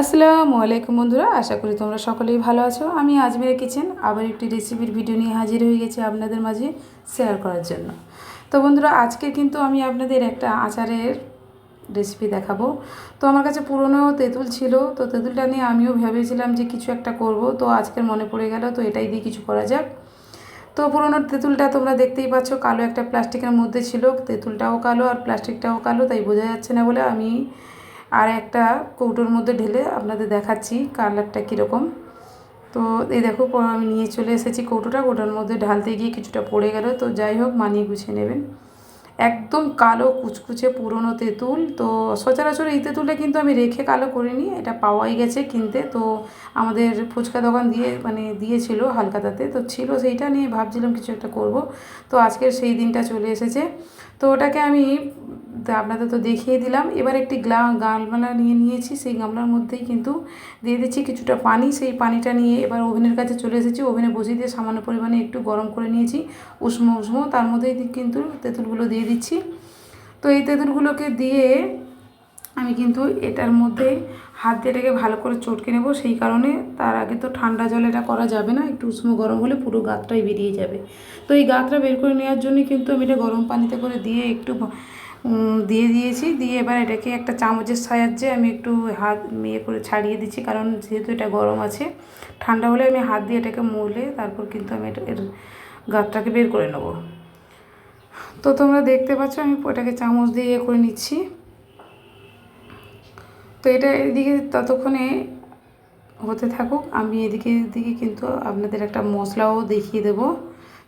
আসসালামু আলাইকুম বন্ধুরা, আশা করি তোমরা সকলেই ভালো আছো। আমি আজমের কিচেন, আবার একটি রেসিপির ভিডিও নিয়ে হাজির হয়ে গেছি আপনাদের মাঝে শেয়ার করার জন্য। তো বন্ধুরা, আজকে কিন্তু আমি আপনাদের একটা আচারের রেসিপি দেখাবো। তো আমার কাছে পুরনো তেঁতুল ছিল, তো তেঁতুলটা নিয়ে আমিও ভেবেছিলাম যে কিছু একটা করব, তো আজকের মনে পড়ে গেল, তো এটাই দিয়ে কিছু করা যাক। তো পুরোনো তেঁতুলটা তোমরা দেখতেই পাচ্ছ, কালো একটা প্লাস্টিকের মধ্যে ছিল, তেঁতুলটাও কালো আর প্লাস্টিকটাও কালো, তাই বোঝা যাচ্ছে না বলে আমি আর একটা কৌটোর মধ্যে ঢেলে আপনাদের দেখাচ্ছি কালারটা কীরকম। তো এই দেখো আমি নিয়ে চলে এসেছি কৌটোটা। কৌটোর মধ্যে ঢালতে গিয়ে কিছুটা পড়ে গেল। তো যাই হোক, মানিয়ে গুছিয়ে নেবেন। একদম কালো কুচকুচে পুরনো তেঁতুল। তো সচরাচর এই তেঁতুলটা কিন্তু আমি রেখে কালো করিনি, এটা পাওয়াই গেছে কিনতে। তো আমাদের ফুচকা দোকান দিয়ে মানে দিয়েছিল হালকাতাতে। তো ছিল সেইটা নিয়ে ভাবছিলাম কিছু একটা করব। তো আজকের সেই দিনটা চলে এসেছে। তো ওটাকে আমি আপনাদের তো দেখিয়ে দিলাম। এবার একটি গ্লা, গামলা নিয়ে নিয়েছি। সেই গামলার মধ্যেই কিন্তু দিয়ে দিচ্ছি কিছুটা পানি। সেই পানিটা নিয়ে এবার ওভেনের কাছে চলে এসেছি। ওভেনে বসিয়ে দিয়ে সামান্য পরিমাণে একটু গরম করে নিয়েছি। উষ্ণ উষ্ণ। তার মধ্যেই কিন্তু তেঁতুলগুলো দিয়ে দিচ্ছি। তো এই তেঁতুলগুলোকে দিয়ে আমি কিন্তু এটার মধ্যে হাত দিয়ে এটাকে ভালো করে চটকে নেব, সেই কারণে তার আগে তো ঠান্ডা জল এটা করা যাবে না, একটু উষ্ণ গরম হলে পুরো গাতটাই বেরিয়ে যাবে। তো এই গাতটা বের করে নেওয়ার জন্য কিন্তু আমি এটা গরম পানিতে করে দিয়ে একটু দিয়ে দিয়েছি, দিয়ে এবার এটাকে একটা চামচের সাহায্যে আমি একটু হাত ইয়ে করে ছাড়িয়ে দিচ্ছি, কারণ যেহেতু এটা গরম আছে, ঠান্ডা হলে আমি হাত দিয়ে এটাকে মলে তারপর কিন্তু আমি এটা, এর গাতটাকে বের করে নেব। তো তোমরা দেখতে পাচ্ছ, আমি ওটাকে চামচ দিয়ে ইয়ে করে নিচ্ছি। তো এটা এদিকে ততক্ষণে হতে থাকুক, আমি এদিকে দিকে কিন্তু আপনাদের একটা মশলাও দেখিয়ে দেব।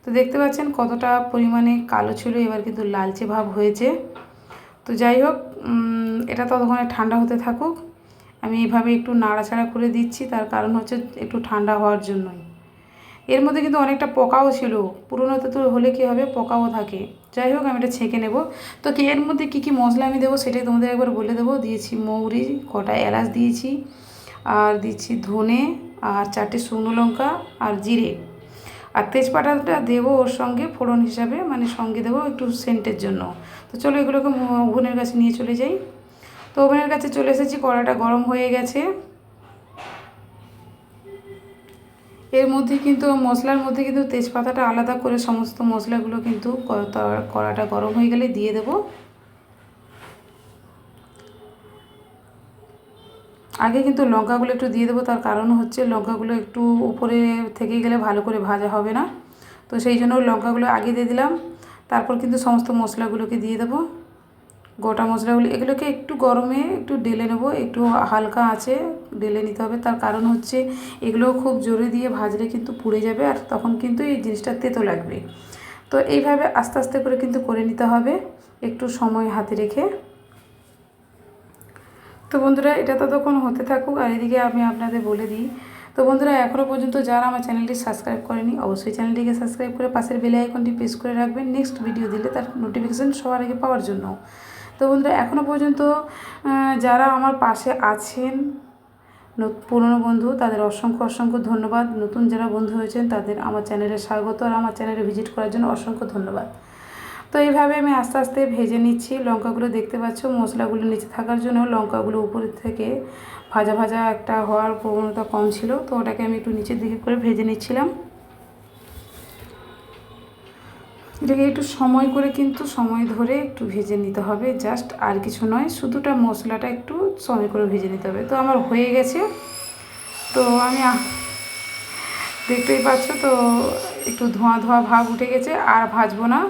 তো দেখতে পাচ্ছেন কতটা পরিমাণে কালো ছিল, এবার কিন্তু লালচে ভাব হয়েছে। তো যাই হোক এটা ততক্ষণে ঠান্ডা হতে থাকুক। আমি এভাবে একটু নাড়াচাড়া করে দিচ্ছি, তার কারণ হচ্ছে একটু ঠান্ডা হওয়ার জন্যই। এর মধ্যে কিন্তু অনেকটা পোকাও ছিল পুরোনো তো হলে কী হবে, পোকাও থাকে। যাই হোক, আমি এটা ছেঁকে নেব। তো এর মধ্যে কী কী মশলা আমি দেবো সেটাই তোমাদের একবার বলে দেবো। দিয়েছি মৌরি, কটা এলাচ দিয়েছি, আর দিচ্ছি ধনে, আর চারটে শুকনো লঙ্কা, আর জিরে। আর তেজপাতাটা দেবো ওর সঙ্গে ফোড়ন হিসাবে মানে সঙ্গে দেবো একটু সেন্টের জন্য। তো চলো এগুলোকে ওভেনের কাছে নিয়ে চলে যাই। তো ওভেনের কাছে চলে এসেছি, কড়াটা গরম হয়ে গেছে। এর মধ্যে কিন্তু মশলার মধ্যে কিন্তু তেজপাতাটা আলাদা করে সমস্ত মশলাগুলো কিন্তু কড়াটা গরম হয়ে গেলে দিয়ে দেবো। আগে কিন্তু লঙ্কাগুলো একটু দিয়ে দেবো, তার কারণ হচ্ছে লঙ্কাগুলো একটু উপরে থেকে গেলে ভালো করে ভাজা হবে না। তো সেই জন্য লঙ্কাগুলো আগে দিয়ে দিলাম, তারপর কিন্তু সমস্ত মশলাগুলোকে দিয়ে দেবো। গোটা মশলাগুলো, এগুলোকে একটু গরমে একটু ডেলে নেব, একটু হালকা আছে ডেলে নিতে হবে। তার কারণ হচ্ছে এগুলো খুব জোরে দিয়ে ভাজলে কিন্তু পুড়ে যাবে আর তখন কিন্তু এই জিনিসটা তেতো লাগবে। তো এইভাবে আস্তে আস্তে করে কিন্তু করে নিতে হবে, একটু সময় হাতে রেখে। তো বন্ধুরা, এটা ততক্ষণ হতে থাকুক আর এদিকে আমি আপনাদের বলে দিই। তো বন্ধুরা এখনও পর্যন্ত যারা আমার চ্যানেলটি সাবস্ক্রাইব করেনি, অবশ্যই চ্যানেলটিকে সাবস্ক্রাইব করে পাশের বেল আইকনটি প্রেস করে রাখবেন। নেক্সট ভিডিও দিলে তার নোটিফিকেশান সবার আগে পাওয়ার জন্য। তো বন্ধুরা এখনও পর্যন্ত যারা আমার পাশে আছেন পুরনো বন্ধু, তাদের অসংখ্য অসংখ্য ধন্যবাদ। নতুন যারা বন্ধু হয়েছেন, তাদের আমার চ্যানেলে স্বাগত আর আমার চ্যানেলে ভিজিট করার জন্য অসংখ্য ধন্যবাদ। তো এইভাবে আমি আস্তে আস্তে ভেজে নিচ্ছি। লঙ্কাগুলো দেখতে পাচ্ছ, মশলাগুলো নিচে থাকার জন্য লঙ্কাগুলো উপরের থেকে ভাজা ভাজা একটা হওয়ার প্রবণতা কম ছিল, তো ওটাকে আমি একটু নিচের দিকে করে ভেজে নিচ্ছিলাম। এটাকে একটু সময় করে কিন্তু সময় ধরে একটু ভেজে নিতে হবে। জাস্ট আর কিছু নয়, শুধুটা মশলাটা একটু সময় করে ভেজে নিতে হবে। তো আমার হয়ে গেছে। তো আমি দেখতেই পাচ্ছ তো একটু ধোঁয়া ধোঁয়া ভাব উঠে গেছে, আর ভাজবো না।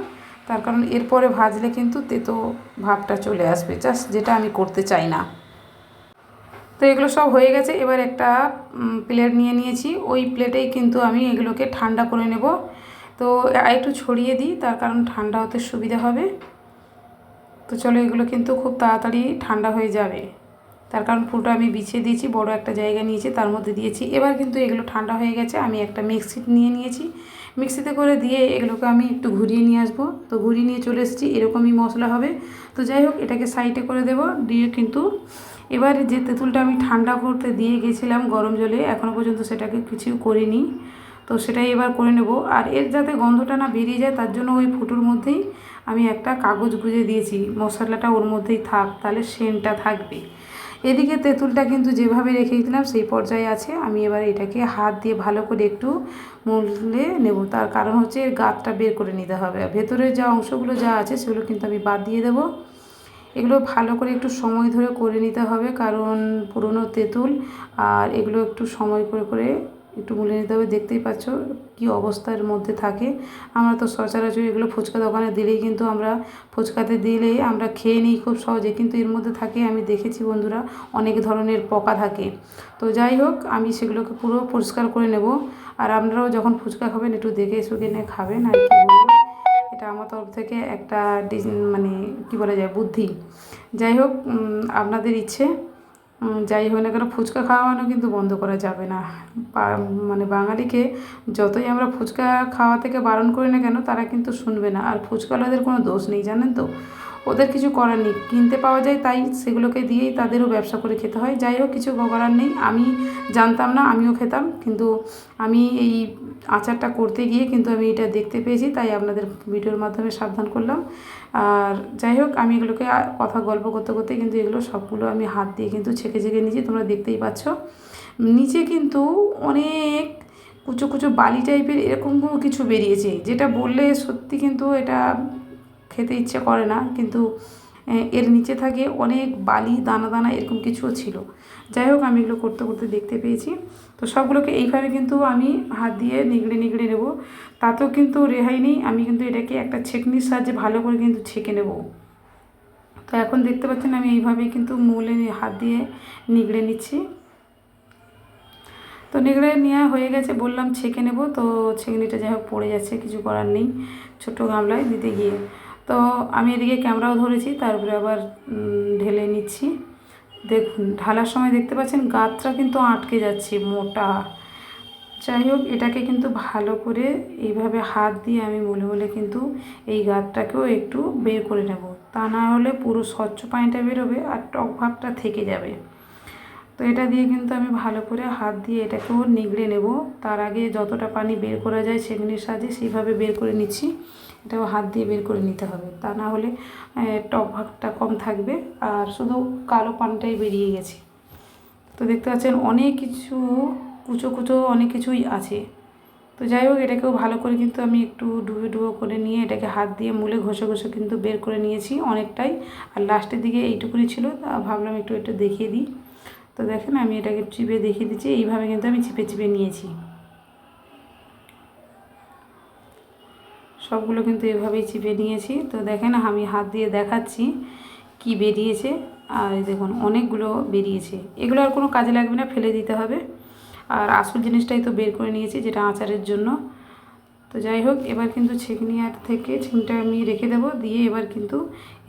তার কারণ এরপরে ভাজলে কিন্তু তেতো ভাবটা চলে আসবে। জাস্ট যেটা আমি করতে চাই না। তো এগুলো সব হয়ে গেছে। এবার একটা প্লেট নিয়ে নিয়েছি। ওই প্লেটেই কিন্তু আমি এগুলোকে ঠান্ডা করে নেব। তো একটু ছড়িয়ে দিই, তার কারণ ঠান্ডা হতে সুবিধা হবে। তো চলো এগুলো কিন্তু খুব তাড়াতাড়ি ঠান্ডা হয়ে যাবে। তার কারণ পুরোটা আমি বিছিয়ে দিয়েছি, বড় একটা জায়গা নিয়েছি, তার মধ্যে দিয়েছি। এবার কিন্তু এগুলো ঠান্ডা হয়ে গেছে, আমি একটা মিক্সি নিয়ে নিয়েছি। মিক্সিতে করে দিয়ে এগুলোকে আমি একটু ঘুরিয়ে নিয়ে আসব। তো ঘুরিয়ে নিয়ে চলে এসেছি, এরকমই মশলা হবে। তো যাই হোক, এটাকে সাইডে করে দেব, দিয়ে কিন্তু এবার যে তেঁতুলটা আমি ঠান্ডা করতে দিয়ে গেছিলাম গরম জলে এখনও পর্যন্ত সেটাকে কিছু করিনি। তো সেটাই এবার করে নেব। আর এর যাতে গন্ধটা না বেরিয়ে যায়, তার জন্য ওই ফুটোর মধ্যেই আমি একটা কাগজ গুঁজে দিয়েছি। মশলাটা ওর মধ্যেই থাক, তাহলে সেন্টটা থাকবে। এদিকে তেঁতুলটা কিন্তু যেভাবে রেখে দিলাম, সেই পর্যায়ে আছে। আমি এবার এটাকে হাত দিয়ে ভালো করে একটু মুলে নেব। তার কারণ হচ্ছে এর গাতটা বের করে নিতে হবে। ভেতরের যা অংশগুলো যা আছে, সেগুলো কিন্তু আমি বাদ দিয়ে দেবো। এগুলো ভালো করে একটু সময় ধরে করে নিতে হবে, কারণ পুরনো তেঁতুল আর এগুলো একটু সময় করে করে একটু মুলে নিতে হবে, দেখতেই পাচ্ছ কি অবস্থার মধ্যে থাকে। আমরা তো সচরাচর এগুলো ফুচকা দোকানে দিলেই কিন্তু আমরা ফুচকাতে দিলেই আমরা খেয়ে নিই খুব সহজে, কিন্তু এর মধ্যে থাকে, আমি দেখেছি বন্ধুরা অনেক ধরনের পোকা থাকে। তো যাই হোক, আমি সেগুলোকে পুরো পরিষ্কার করে নেব। আর আপনারাও যখন ফুচকা খাবেন, একটু দেখে শুকে নিয়ে খাবেন। আর কি এটা আমার তরফ থেকে একটা মানে কি বলা যায়, বুদ্ধি। যাই হোক আপনাদের ইচ্ছে। যাই হোক না কেন, ফুচকা খাওয়ানো কিন্তু বন্ধ করা যাবে না। মানে বাঙালিকে যতই আমরা ফুচকা খাওয়া থেকে বারণ করি না কেন, তারা কিন্তু শুনবে না। আর ফুচকাওয়ালাদের কোনো দোষ নেই, জানেন তো? ওদের কিছু করার নেই। কিনতে পাওয়া যায় তাই সেগুলোকে দিয়েই তাদেরও ব্যবসা করে খেতে হয়। যাই হোক, কিছু করার নেই। আমি জানতাম না, আমিও খেতাম। কিন্তু আমি এই আচারটা করতে গিয়ে কিন্তু আমি এটা দেখতে পেয়েছি, তাই আপনাদের ভিডিওর মাধ্যমে সাবধান করলাম। আর যাই হোক, আমি এগুলোকে কথা গল্প করতে করতে কিন্তু এগুলো সবগুলো আমি হাত দিয়ে কিন্তু ছেঁকে ছেঁকে নিয়েছি। তোমরা দেখতেই পাচ্ছ। নিচে কিন্তু অনেক কুচো কুচো বালি টাইপের এরকম কিছু বেরিয়েছে। যেটা বললে সত্যি কিন্তু এটা খেতে ইচ্ছে করে না, কিন্তু এর নিচে থাকে অনেক বালি, দানা দানা এরকম কিছুও ছিল। যাই হোক, আমি এগুলো করতে করতে দেখতে পেয়েছি। তো সবগুলোকে এইভাবে কিন্তু আমি হাত দিয়ে নিগড়ে নিগড়ে নেব। তাতেও কিন্তু রেহাই নেই। আমি কিন্তু এটাকে একটা ছেঁকনির সাহায্যে ভালো করে কিন্তু ছেঁকে নেব। তো এখন দেখতে পাচ্ছেন, আমি এইভাবেই কিন্তু মূলে হাত দিয়ে নিগড়ে নিচ্ছি। তো নিগড়ে নেওয়া হয়ে গেছে, বললাম ছেঁকে নেব। তো ছেঁকনিটা যাই হোক পড়ে যাচ্ছে, কিছু করার নেই। ছোটো গামলায় দিতে গিয়ে। তো আমি এদিকে ক্যামেরাও ধরেছি, তারপরে আবার ঢেলে নিচ্ছি। দেখুন, ঢালার সময় দেখতে পাচ্ছেন গাতটা কিন্তু আটকে যাচ্ছে, মোটা। যাই হোক, এটাকে কিন্তু ভালো করে এইভাবে হাত দিয়ে আমি মলে মলে কিন্তু এই গাতটাকেও একটু বের করে নেব। তা না হলে পুরো স্বচ্ছ পানিটা বেরোবে আর টক ভাবটা থেকে যাবে। তো এটা দিয়ে কিন্তু আমি ভালো করে হাত দিয়ে এটাকেও নিগড়ে নেব। তার আগে যতটা পানি বের করা যায় সেগুলির সাহায্যে সেইভাবে বের করে নিচ্ছি। এটাও হাত দিয়ে বের করে নিতে হবে। তা না হলে টক ভাগটা কম থাকবে আর শুধু কালো পানটাই বেরিয়ে গেছে। তো দেখতে পাচ্ছেন অনেক কিছু কুচো কুচো অনেক কিছুই আছে। তো যাই হোক, এটাকেও ভালো করে কিন্তু আমি একটু ডুবে ডুবো করে নিয়ে এটাকে হাত দিয়ে মুলে ঘষে ঘষে কিন্তু বের করে নিয়েছি অনেকটাই। আর লাস্টের দিকে এইটুকুনি ছিল, তা ভাবলাম একটু একটু দেখিয়ে দিই। তো দেখেন আমি এটাকে চিপে দেখিয়ে দিচ্ছি, এইভাবে কিন্তু আমি চিপে চিপে নিয়েছি। সবগুলো কিন্তু এভাবেই চিপে নিয়েছি। তো দেখেন, আমি হাত দিয়ে দেখাচ্ছি কি বেরিয়েছে। আর দেখুন, অনেকগুলো বেরিয়েছে। এগুলো আর কোনো কাজে লাগবে না, ফেলে দিতে হবে। আর আসল জিনিসটাই তো বের করে নিয়েছি, যেটা আচারের জন্য। তো যাই হোক, এবার কিন্তু ছেঁকনিয়ার থেকে ছিমটা আমি রেখে দেবো, দিয়ে এবার কিন্তু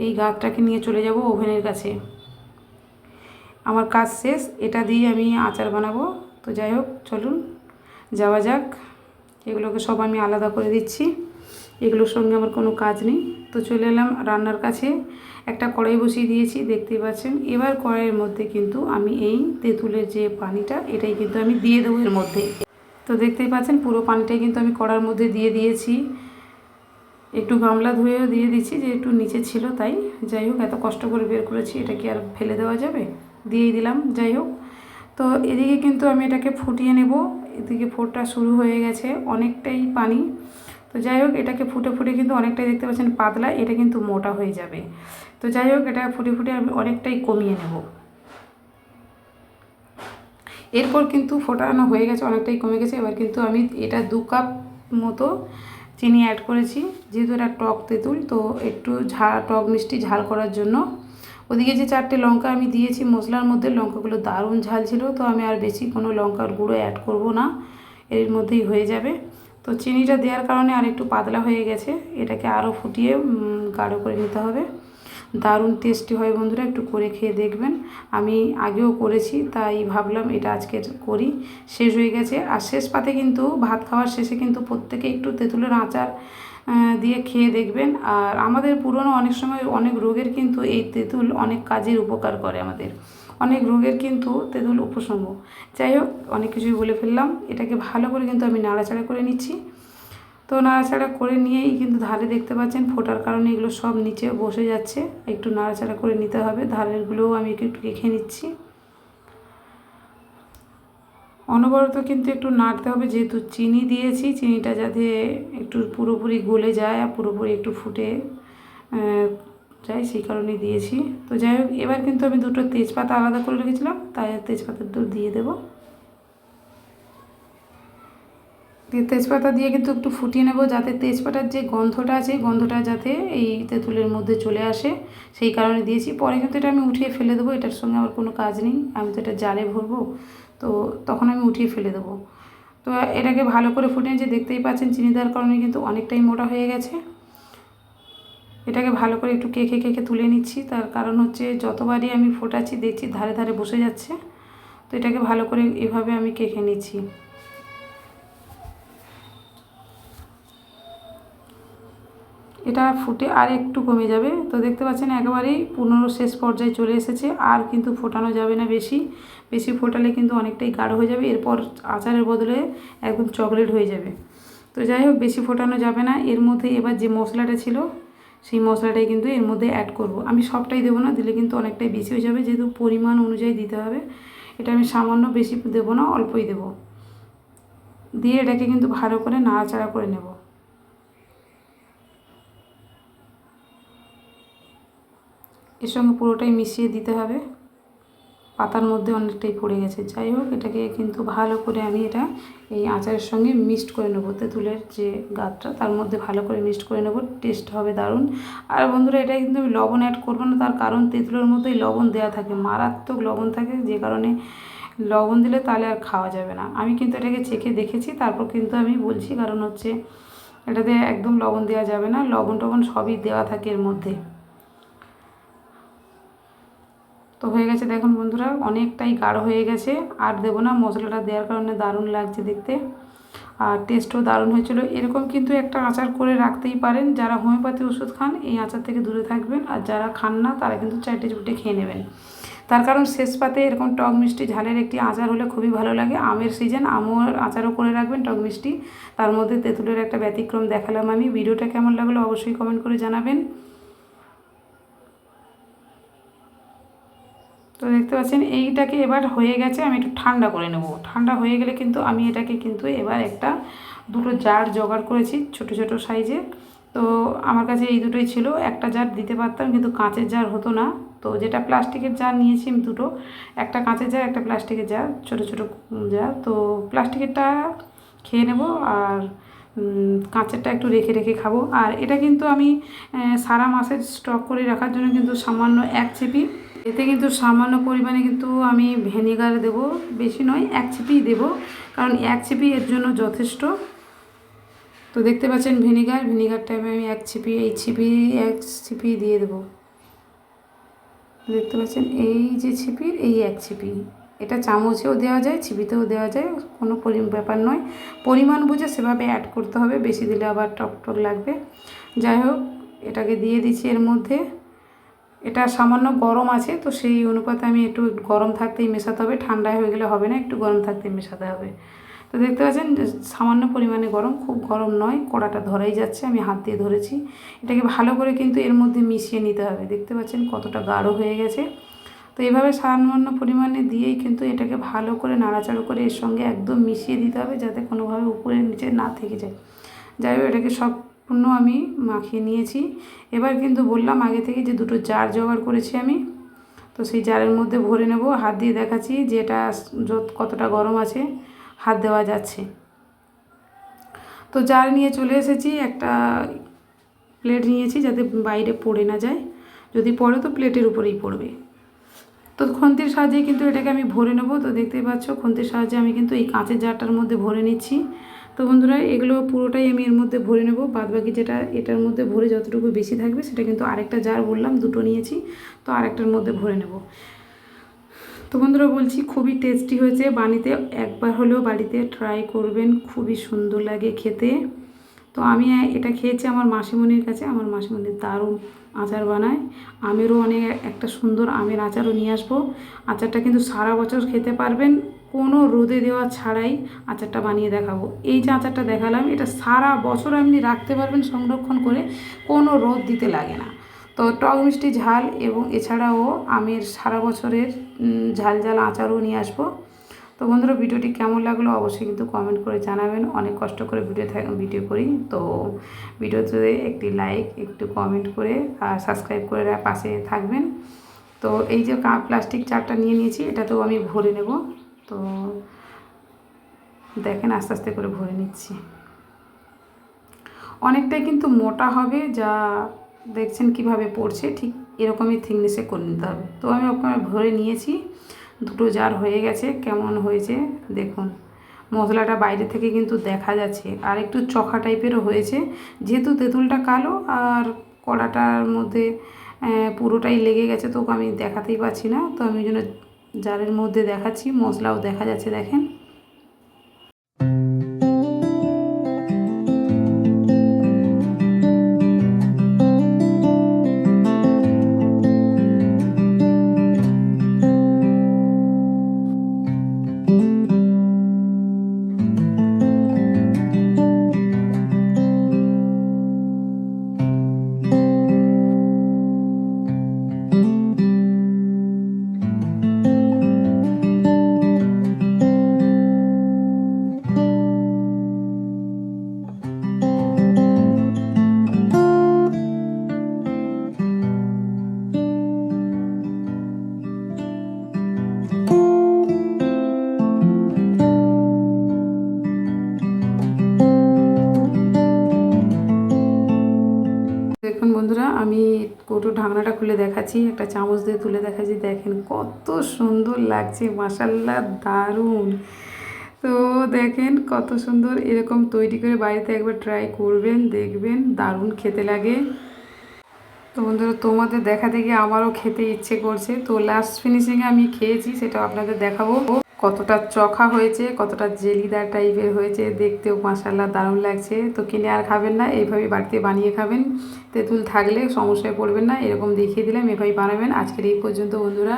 এই গাতটাকে নিয়ে চলে যাব ওভেনের কাছে। আমার কাজ শেষ, এটা দিয়ে আমি আচার বানাবো। তো যাই হোক, চলুন, যাওয়া যাক। এগুলোকে সব আমি আলাদা করে দিচ্ছি। এগুলোর সঙ্গে আমার কোনো কাজ নেই। তো চলে এলাম রান্নার কাছে। একটা কড়াই বসিয়ে দিয়েছি, দেখতেই পাচ্ছেন। এবার কড়াইয়ের মধ্যে কিন্তু আমি এই তেঁতুলের যে পানিটা, এটাই কিন্তু আমি দিয়ে দেবো এর মধ্যে। তো দেখতেই পাচ্ছেন, পুরো পানিটাই কিন্তু আমি কড়ার মধ্যে দিয়ে দিয়েছি। একটু গামলা ধুয়েও দিয়ে দিচ্ছি, যে একটু নিচে ছিল তাই। যাই হোক, এত কষ্ট করে বের করেছি এটা কি আর ফেলে দেওয়া যাবে? দিয়েই দিলাম, যাই হোক। তো এদিকে কিন্তু আমি এটাকে ফুটিয়ে নেব। এদিকে ফোটটা শুরু হয়ে গেছে অনেকটাই পানি। তো যাই হোক, এটাকে ফুটে ফুটে কিন্তু অনেকটাই দেখতে পাচ্ছেন পাতলা, এটা কিন্তু মোটা হয়ে যাবে। তো যাই হোক, এটা ফুটে ফুটে আমি অনেকটাই কমিয়ে নেব। এরপর কিন্তু ফোটানো হয়ে গেছে, অনেকটাই কমে গেছে। এবার কিন্তু আমি এটা দু কাপ মতো চিনি অ্যাড করেছি, যেহেতু এটা টক তেঁতুল, তো একটু ঝাল টক মিষ্টি ঝাল করার জন্য। ওদিকে যে চারটে লঙ্কা আমি দিয়েছি, মশলার মধ্যে লঙ্কাগুলো দারুণ ঝাল ছিল, তো আমি আর বেশি কোনো লঙ্কার গুঁড়ো অ্যাড করব না। এর মধ্যেই হয়ে যাবে। তো চিনিটা দেওয়ার কারণে আর একটু পাতলা হয়ে গেছে। এটাকে আরও ফুটিয়ে গাঢ় করে নিতে হবে। দারুণ টেস্টি হয় বন্ধুরা, একটু করে খেয়ে দেখবেন। আমি আগেও করেছি, তাই ভাবলাম এটা আজকে করি। শেষ হয়ে গেছে। আর শেষ পাতে কিন্তু, ভাত খাওয়ার শেষে কিন্তু প্রত্যেকে একটু তেঁতুলের আচার দিয়ে খেয়ে দেখবেন। আর আমাদের পুরনো অনেক সময় অনেক রোগের কিন্তু এই তেঁতুল অনেক কাজের উপকার করে আমাদের। অনেক রোগের কিন্তু তেঁতুল উপশম যাই হোক, অনেক কিছুই বলে ফেললাম। এটাকে ভালো করে কিন্তু আমি নাড়াচাড়া করে নিচ্ছি। তো নাড়াচাড়া করে নিয়েই কিন্তু ধারে দেখতে পাচ্ছেন, ফোটার কারণে এগুলো সব নিচে বসে যাচ্ছে। একটু নাড়াচাড়া করে নিতে হবে। ধারেরগুলোও আমি একটু রেখে নিচ্ছি। অনবরত কিন্তু একটু নাড়তে হবে। যেহেতু চিনি দিয়েছি, চিনিটা যাতে একটু পুরোপুরি গলে যায় আর পুরোপুরি একটু ফুটে যায় সেই কারণে দিয়েছি। তো যাই হোক, এবার কিন্তু আমি দুটো তেজপাতা আলাদা করে রেখেছিলাম, তাই তেজপাতা দুটো দিয়ে দেবো। তেজপাতা দিয়ে কিন্তু একটু ফুটিয়ে নেব, যাতে তেজপাতার যে গন্ধটা আছে গন্ধটা যাতে এই তেঁতুলের মধ্যে চলে আসে। সেই কারণে দিয়েছি। পরে কিন্তু এটা আমি উঠিয়ে ফেলে দেবো, এটার সঙ্গে আমার কোনো কাজ নেই। আমি তো এটা জালে ভরবো, তো তখন আমি উঠিয়ে ফেলে দেবো। তো এটাকে ভালো করে ফুটিয়ে যে দেখতেই পাচ্ছেন চিনি দেওয়ার কারণে কিন্তু অনেকটাই মোটা হয়ে গেছে। এটাকে ভালো করে একটু কেকে কেকে তুলে নিচ্ছি। তার কারণ হচ্ছে যতবারই আমি ফোটাচ্ছি, দেখছি ধারে ধারে বসে যাচ্ছে। তো এটাকে ভালো করে এভাবে আমি কেকে নিচ্ছি। এটা ফুটে আর একটু কমে যাবে। তো দেখতে পাচ্ছেন একেবারেই পনেরো শেষ পর্যায়ে চলে এসেছে। আর কিন্তু ফোটানো যাবে না বেশি। বেশি ফোটালে কিন্তু অনেকটাই গাঢ় হয়ে যাবে। এরপর আচারের বদলে একদম চকলেট হয়ে যাবে। তো যাই হোক, বেশি ফোটানো যাবে না। এর মধ্যে এবার যে মশলাটা ছিল সেই মশলাটাই কিন্তু এর মধ্যে অ্যাড করব। আমি সবটাই দেবো না, দিলে কিন্তু অনেকটাই বেশি হয়ে যাবে। যেহেতু পরিমাণ অনুযায়ী দিতে হবে, এটা আমি সামান্য বেশি দেবো না, অল্পই দেবো। দিয়ে এটাকে কিন্তু ভালো করে নাড়াচাড়া করে নেব। এর সঙ্গে পুরোটাই মিশিয়ে দিতে হবে। পাতার মধ্যে অনেকটাই পড়ে গেছে। যাই হোক, এটাকে কিন্তু ভালো করে আমি এটা এই আচারের সঙ্গে মিক্সড করে নেব। তেঁতুলের যে গাছটা তার মধ্যে ভালো করে মিক্সড করে নেব। টেস্ট হবে দারুণ। আর বন্ধুরা, এটা কিন্তু আমি লবণ অ্যাড করব না, তার কারণ তেঁতুলের মধ্যেই লবণ দেওয়া থাকে। মারাত্মক লবণ থাকে, যে কারণে লবণ দিলে তাহলে আর খাওয়া যাবে না। আমি কিন্তু এটাকে চেখে দেখেছি, তারপর কিন্তু আমি বলছি, কারণ হচ্ছে এটাতে একদম লবণ দেওয়া যাবে না। লবণ টবণ সবই দেওয়া থাকে এর মধ্যে। তো হয়ে গেছে দেখুন বন্ধুরা, অনেকটাই গাঢ় হয়ে গেছে। আর দেবো না, মশলাটা দেওয়ার কারণে দারুণ লাগছে দেখতে। আর টেস্টও দারুণ হয়েছিল। এরকম কিন্তু একটা আচার করে রাখতেই পারেন। যারা হোমিওপ্যাথি ওষুধ খান, এই আচার থেকে দূরে থাকবেন। আর যারা খান না, তারা কিন্তু চারটে চুটে খেয়ে নেবেন। তার কারণ শেষ পাতে এরকম টক মিষ্টি ঝালের একটি আচার হলে খুবই ভালো লাগে। আমের সিজন আমও আচারও করে রাখবেন টক মিষ্টি। তার মধ্যে তেঁতুলের একটা ব্যতিক্রম দেখালাম আমি। ভিডিওটা কেমন লাগল অবশ্যই কমেন্ট করে জানাবেন। তো দেখতে পাচ্ছেন, এইটাকে এবার হয়ে গেছে, আমি একটু ঠান্ডা করে নেব। ঠান্ডা হয়ে গেলে কিন্তু আমি এটাকে কিন্তু এবার একটা দুটো জার জোগাড় করেছি, ছোট ছোট সাইজে তো আমার কাছে এই দুটোই ছিল, একটা জার দিতে পারতাম, কিন্তু কাঁচের জার হতো না। তো যেটা প্লাস্টিকের জার নিয়েছি আমি দুটো, একটা কাঁচের জার, একটা প্লাস্টিকের জার, ছোট ছোট জার। তো প্লাস্টিকেরটা খেয়ে নেব, আর কাঁচেরটা একটু রেখে রেখে খাব। আর এটা কিন্তু আমি সারা মাসের স্টক করে রাখার জন্য কিন্তু সামান্য এক চিপি। এতে কিন্তু সামান্য পরিমাণে কিন্তু আমি ভেনিগার দেব। বেশি নয়, এক চিপিই দেব। কারণ এক চিপি এর জন্য যথেষ্ট। তো দেখতে পাচ্ছেন ভিনিগার টাইমে আমি এক চিপি, এই চিপি, এক চিপি দিয়ে দেবো। দেখতে পাচ্ছেন, এই যে ছিপির এই এক ছিপি এটা চামচেও দেওয়া যায় ছিপিতেও দেওয়া যায়, কোনো পরি ব্যাপার নয়। পরিমাণ বুঝে সেভাবে অ্যাড করতে হবে, বেশি দিলে আবার টক টক লাগবে। যাই হোক, এটাকে দিয়ে দিচ্ছি এর মধ্যে। এটা সামান্য গরম আছে, তো সেই অনুপাতে আমি একটু গরম থাকতেই মেশাতে হবে। ঠান্ডায় হয়ে গেলে হবে না, একটু গরম থাকতেই মেশাতে হবে। তো দেখতে পাচ্ছেন সামান্য পরিমাণে গরম, খুব গরম নয়, কড়াটা ধরাই যাচ্ছে, আমি হাত দিয়ে ধরেছি। এটাকে ভালো করে কিন্তু এর মধ্যে মিশিয়ে নিতে হবে। দেখতে পাচ্ছেন কতটা গাঢ় হয়ে গেছে। তো এইভাবে সামান্য পরিমাণে দিয়েই কিন্তু এটাকে ভালো করে নাড়াচাড়ো করে এর সঙ্গে একদম মিশিয়ে দিতে হবে যাতে কোনোভাবে উপরে নিচে না থেকে যায়। যাই হোক, এটাকে সম্পূর্ণ আমি মাখিয়ে নিয়েছি। এবার কিন্তু বললাম আগে থেকে যে দুটো জার জোগাড় করেছি আমি। তো সেই জারের মধ্যে ভরে নেব। হাত দিয়ে দেখাচ্ছি যে এটা যত, কতটা গরম আছে, হাত দেওয়া যাচ্ছে। তো জার নিয়ে চলে এসেছি। একটা প্লেট নিয়েছি যাতে বাইরে পড়ে না যায়। যদি পড়ে তো প্লেটের উপরেই পড়বে। তো খন্তির সাহায্যে কিন্তু এটাকে আমি ভরে নেব। তো দেখতেই পাচ্ছ, খন্তির সাহায্যে আমি কিন্তু এই কাঁচের জারটার মধ্যে ভরে নিচ্ছি। তো বন্ধুরা, এগুলো পুরোটাই আমি এর মধ্যে ভরে নেব। বাদ বাকি যেটা এটার মধ্যে ভরে যতটুকু বেশি থাকবে, সেটা কিন্তু আরেকটা জার বললাম, দুটো নিয়েছি, তো আরেকটার মধ্যে ভরে নেব। তো বন্ধুরা, বলছি খুবই টেস্টি হয়েছে বানিতে। একবার হলেও বাড়িতে ট্রাই করবেন, খুবই সুন্দর লাগে খেতে। তো আমি এটা খেয়েছি আমার মাসিমণির কাছে, আমার মাসিমণির দারুণ আচার বানায়। আমেরও অনেক একটা সুন্দর আমের আচারও নিয়ে আসব। আচারটা কিন্তু সারা বছর খেতে পারবেন, কোনো রোদে দেওয়া ছাড়াই আচারটা বানিয়ে দেখাবো। এই যে আচারটা দেখালাম, এটা সারা বছর আপনি রাখতে পারবেন সংরক্ষণ করে, কোনো রোদ দিতে লাগে না। তো টক মিষ্টি ঝাল এবং এছাড়াও আমের সারা বছরের ঝাল ঝাল আচারও নিয়ে আসব। তো বন্ধুরা, ভিডিওটি কেমন লাগল অবশ্যই কিন্তু কমেন্ট করে জানাবেন। অনেক কষ্ট করে ভিডিও ভিডিও করি। তো ভিডিওতে একটি লাইক একটু কমেন্ট করে আর সাবস্ক্রাইব করে পাশে থাকবেন। তো এই যে প্লাস্টিক চারটা নিয়ে নিয়েছি এটা তো আমি ভরে নেব। তো দেখেন, আস্তে আস্তে করে ভরে নিচ্ছি। অনেকটাই কিন্তু মোটা হবে, যা দেখছেন কীভাবে পড়ছে, ঠিক এরকমই থিকনেসে করে নিতে হবে। তো আমি ওখানে ভরে নিয়েছি। দুটো জার হয়ে গেছে, কেমন হয়েছে দেখুন। মশলাটা বাইরে থেকে কিন্তু দেখা যাচ্ছে। আর একটু চখা টাইপেরও হয়েছে, যেহেতু তেঁতুলটা কালো আর কড়াটার মধ্যে পুরোটাই লেগে গেছে, তো আমি দেখাতেই পাচ্ছি না। তো আমি জন্য জারের মধ্যে দেখাচ্ছি, মশলাও দেখা যাচ্ছে, দেখুন। ঢাকনাটা খুলে দেখাচ্ছি, একটা চামচ দিয়ে তুলে দেখাচ্ছি। দেখেন কত সুন্দর লাগছে মাসাল্লা দারুণ। তো দেখেন কত সুন্দর এরকম তৈরি করে বাড়িতে একবার ট্রাই করবেন, দেখবেন, দারুণ খেতে লাগে। তো বন্ধুরা, তোমাদের দেখা দেখে আমারও খেতে ইচ্ছে করছে। তো লাস্ট ফিনিশিংয়ে আমি খেয়েছি সেটা আপনাদের দেখাবো। কতটা চখা হয়েছে, কতটা জেলিদার টাইপের হয়েছে, দেখতেও মাসাল্লাহ দারুণ লাগছে। তো কিনে আর খাবেন না, এইভাবে বাড়িতে বানিয়ে খাবেন। তেঁতুল থাকলে সমস্যায় পড়বেন না, এরকম দেখিয়ে দিলাম এভাবে বানাবেন। আজকের এই পর্যন্ত বন্ধুরা,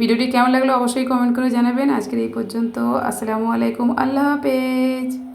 ভিডিওটি কেমন লাগল অবশ্যই কমেন্ট করে জানাবেন। আজকের এই পর্যন্ত, আসসালামু আলাইকুম, আল্লাহ হাফেজ।